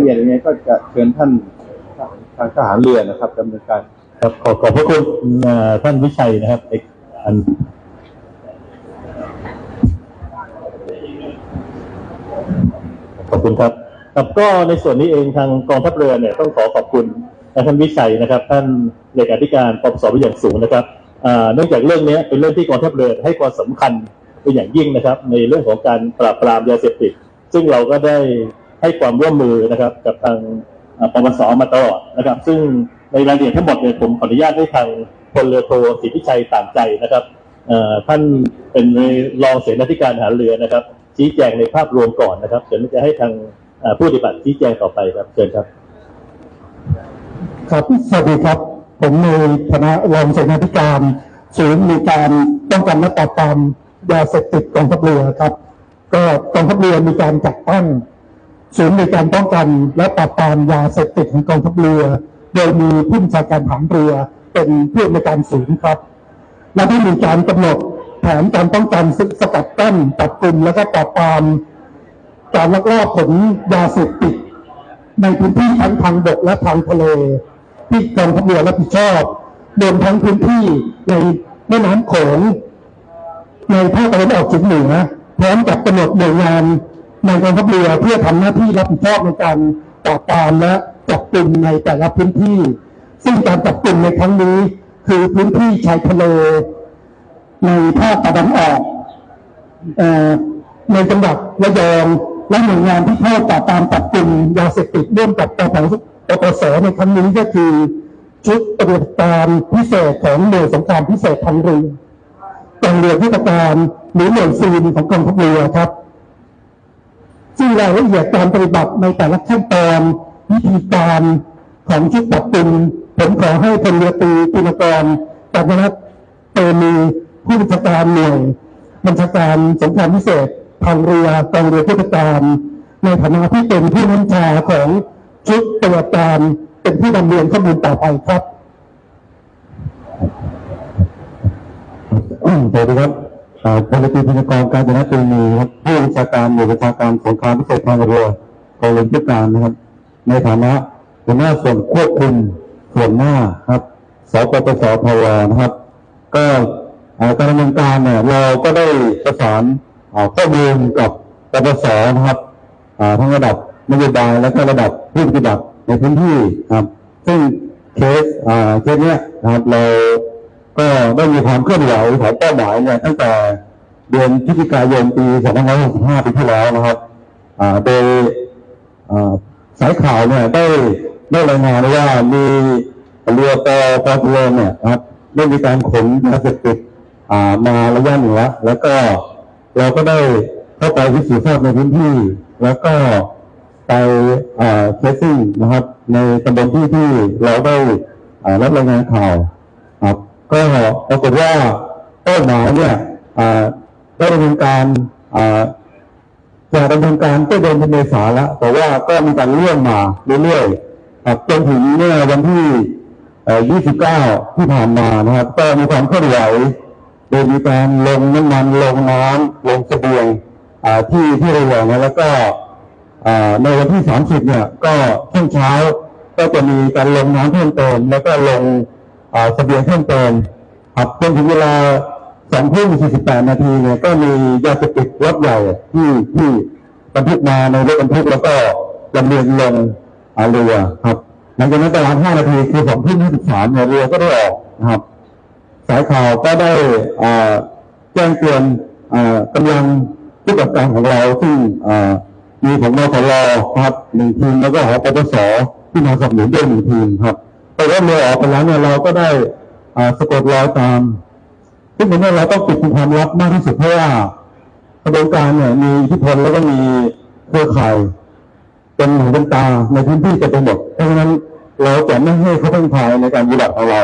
เอียดอย่างนี้ก็จะเชิญท่านทางทหารเรือนะครับดำเนินการครับขอขอบพระคุณท่านวิชัยนะครับเอกอันขอบคุณครับครับก็ในส่วนนี้เองทางกองทัพเรือเนี่ยต้องขอขอบคุณท่านวิชัยนะครับ ท่านเลขาธิการปปสเป็นอย่างสูงนะครับเนื่องจากเรื่องนี้เป็นเรื่องที่กองทัพเรือให้ความสำคัญเป็นอย่างยิ่งนะครับ ในเรื่องของการปราบปรามยาเสพติด ซึ่งเราก็ได้ ให้ความร่วมมือนะครับกับทางปปสมาตลอดนะครับ ซึ่งในรายละเอียดทั้งหมดเนี่ยผมขออนุญาตให้ทางพลเรือโทสิทธิชัยต่างใจนะครับท่านเป็นรองเสนาธิการหาเรือนะครับ ชี้แจงในภาพรวมก่อนนะครับเดี๋ยวจะให้ทางผู้ปฏิบัติชี้แจงต่อไปครับเชิญครับ ครับสวัสดีครับ ผมในฐานะรองเสนาธิการศูนย์มีการป้องกันและปราบปรามยาเสพติดกองทัพเรือครับ ก็กองทัพเรือมีการจัดตั้ง ศูนย์ในการป้องกันและปราบปรามยาเสพติดของกองทัพเรือ โดยมีผู้บัญชาการฐานเรือเป็นผู้อนการศูนย์ครับ และได้มีการกำหนดแผนการป้องกันสกัดกั้นจับกลุ่มและก็ปราบปรามการลักลอบขนยาเสพติดในพื้นที่ทั้งทางบกและทางทะเลที่กองทัพเรือรับผิดชอบรวมทั้งพื้นที่ในแม่น้ำโขงในภาคตะวันออกเฉียงเหนือพร้อมกับกำหนดหน่วยงาน ในกองทัพเรือเพื่อทำหน้าที่รับผิดชอบในการปราบปรามและจับกลุ่มในแต่ละพื้นที่ ซึ่งการจับกลุ่มในครั้งนี้ คือพื้นที่ชายทะเลในภาคตะวันออกในจังหวัดระยองและหน่วยงานที่เข้าปราบปรามจับกลุ่มยาเสพติดร่วมกับปปสปปสในครั้งนี้ก็คือ ชุดปฏิบัติการพิเศษของหน่วยสงครามพิเศษทางเรือกองเรือพิธการหรือหน่วยซีนของกองทัพเรือครับ ซึ่งรายละเอียดการปฏิบัติในแต่ละขั้นตอนวิธีการของชุดจับกลุ่มผมขอให้พลเรือตรีปินกรปัญญนัทเตมีผู้บัญชาการหน่วยบัญชาการสงครามพิเศษทางเรือกองเรือพิธการในฐานะที่เป็นผู้นำชาของชุดตรวจการเป็นผู้ดำเนินข้อมูลต่อไปครับสวัสดีครับ พลตรีพนกรการจนตรีมีครับผู้บัญชาการหน่วยบัญชาการสงครามพิเศษทางเรือกองเรือพิการนะครับ ในฐานะหัวหน้าส่วนควบคุมส่วนหน้าครับสปปสพวนะครับ ก็การดำเนินการเนี่ยเราก็ได้ประสานเอ่อข้อมูลกับปปสนะครับทั้งระดับนโยบายและก็ระดับผู้ปฏิบัติในพื้นที่ครับ ซึ่งเคสเคสเนี้ยนะครับเรา ก็ได้มีความเคลื่อนไหวของเป้าหมายเนี่ยตั้งแต่เดือนพฤศจิกายนปี2565ปีที่แล้วนะครับอ่าโดยอ่าสายข่าวเนี่ยได้ได้รายงานว่ามีเรือปอปอเรือเนี่ยครับได้มีการขนยาเสพติดอ่ามาระยะหนึ่งแล้วแล้วก็เราก็ได้เข้าไปพิสูจน์ทราบในพื้นที่ แล้วก็ไปเคสซิ่งนะครับ ในตำบลที่ที่เราได้อ่ารับรายงานข่าวครับ ก็ปรากฏว่าเป้าหมายเนี่ยได้ดำเนินการอ่าจะดำเนินการก็เดินเป็นเมษาแล้วแต่ว่าก็มีการเลื่อนมาเรื่อยๆจนถึงเมื่อวันที่ 29 ที่ผ่านมานะครับ ก็มีความเคลื่อนไหวโดยมีการลงน้ำมันลงน้ำลงเสบียงที่ที่ระยองนะแล้วก็ในวันที่ 30 เนี่ย ก็ช่วงเช้าก็จะมีการลงน้ำเพิ่มเติมแล้วก็ลง เสบียงเพิ่มเติมครับจนถึงเวลา2ทุ่ม48นาทีเนี่ยก็มียาเสพติดรถใหญ่ที่ที่บรรทุกมาในรถบรรทุกแล้วก็ลำเลียงลงอ่าเรือครับหลังจากนั้นประมาณ5นาทีคือ2ทุ่ม53เนี่ยเรือก็ได้ออกนะครับ สายข่าวก็ได้อ่าแจ้งเตือนอ่ากำลังผู้ประกอบการของเราซึ่งอ่ามีของมสลครับหนึ่งทีมแล้วก็หอปปสที่มาสนับสนุนด้วยหนึ่งทีมครับ แต่ว่าเมื่อออกไปแล้วเนี่ยเราก็ได้สะกดรอยตามซึ่งตรงนี้เราต้องปิดความลับมากที่สุดเพราะว่ากระบวนการเนี่ยมีอิทธิพลแล้วก็มีเครือข่ายเป็นหูเป็นตาในพื้นที่เต็นหมดเพราะฉะนั้นเราจะไม่ให้เขาเป็นภายในการปฏิบัติของเรา